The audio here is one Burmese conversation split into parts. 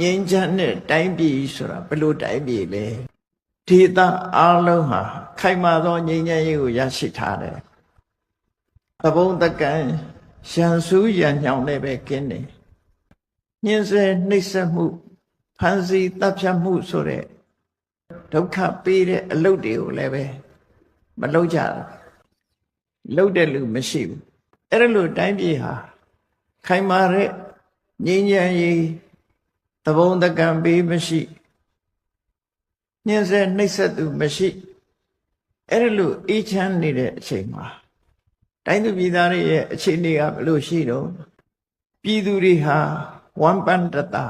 ငြိမ်းချမ်းတဲ့တိုင်းပြည်ဆိုတာဘယ်လိုတိုင်းပြည်လဲဒေသအလုံးဟာခိုင်မာသောငြိမ်းချမ်းရေးကိုရရှိထားတယ်သဘုံတကံရန်စူးရန်ညောင်နဲ့ပဲကင်းတယ်ညှင်းဆဲနှိပ်စက်မှုဖန်ဆီးတပ်ဖြတ်မှုဆိုတဲ့ဒုက္ခပေးတဲ့အလုပ်တွေကိုလည်းပဲမလုပ်ကြဘူးလုပ်တဲ့လူမရှိဘူးအဲ့ဒါလို့တိုင်းပြည်ဟာခိုင်မာတဲ့ငြိမ်းချမ်းရေး သဘုံတကံပေးမရှိညှင်းဆဲနှိပ်စက်သူမရှိအဲ့ဒါလို့အေးချမ်းနေတဲ့အချိန်မှာတိုင်းသူပြည်သားတွေရဲ့အခြေအနေကဘယ်လိုရှိတော့ပြည်သူတွေဟာဝမ်းပန်းတတာ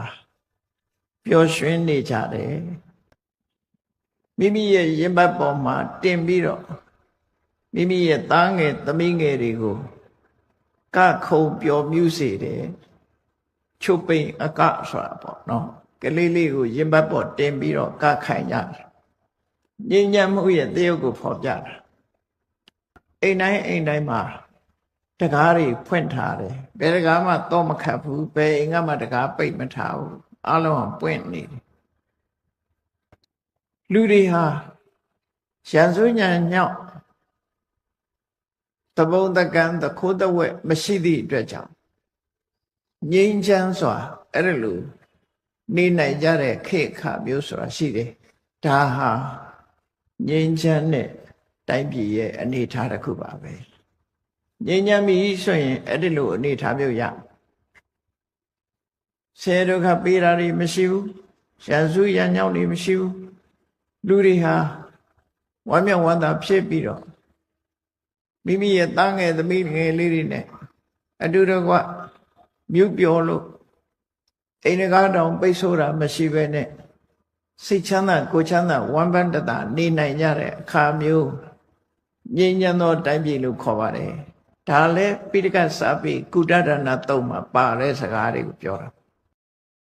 ပျော်ရွှင်နေကြတယ်မိမိရဲ့ရင်ဘတ်ပေါ်မှာတင်ပြီးတော့မိမိရဲ့သားငယ်သမီးငယ်တွေကိုကခုံပျော်မြူးစေတယ် ချုပ်ပိန်အကဆိုတာပေါ့နော်ကလေးလေးကိုရင်ဘတ်ပေါ်တင်ပြီးတော့ကခိုင်ကြတယ်ညဉ့်ညံ့မှုရဲ့တရုပ်ကိုဖော်ပြတာအိမ်တိုင်းအိမ်တိုင်းမှာတကားတွေဖွင့်ထားတယ်ဘယ်တကားမှတော့မခတ်ဘူးဘယ်အိမ်ကမှတကားပိတ်မထားဘူးအလုံးကပွင့်နေတယ်လူတွေဟာရန်စွညာညောက်တဘုံတကံတခိုးတဝက်မရှိသည့်အတွက်ကြောင့် ငြိမ်းချမ်းစွာအဲ့ဒါလိုနေနိုင်ကြတဲ့ခေတ်ခါမျိုးဆိုတာရှိတယ်ဒါဟာငြိမ်းချမ်းတဲ့တိုင်းပြည်ရဲ့အနေအထားတစ်ခုပါပဲငြိမ်းချမ်းပြီဆိုရင်အဲ့ဒီလိုအနေအထားမျိုးရဆဲဒုက္ခပေးတာတွေမရှိဘူးရန်စုရန်ညောင်းတွေမရှိဘူးလူတွေဟာဝမ်းမြောက်ဝမ်းသာဖြစ်ပြီးတော့မိမိရဲ့သားငယ်သမီးငယ်လေးတွေနဲ့အတူတကွ မြုပ်ပျော်လို့အိမ်ကားတောင်ပိတ်ဆို့တာမရှိဘဲနဲ့စိတ်ချမ်းသာကိုယ်ချမ်းသာဝမ်းပန်းတတာနေနိုင်ကြတဲ့အခါမျိုးငြိမ်းချမ်းသောတိုင်းပြည်လို့ခေါ်ပါတယ်ဒါလည်းပိဋကစာပေကုတ္တရဏတုံမှာပါတဲ့စကားတွေကိုပြောတာ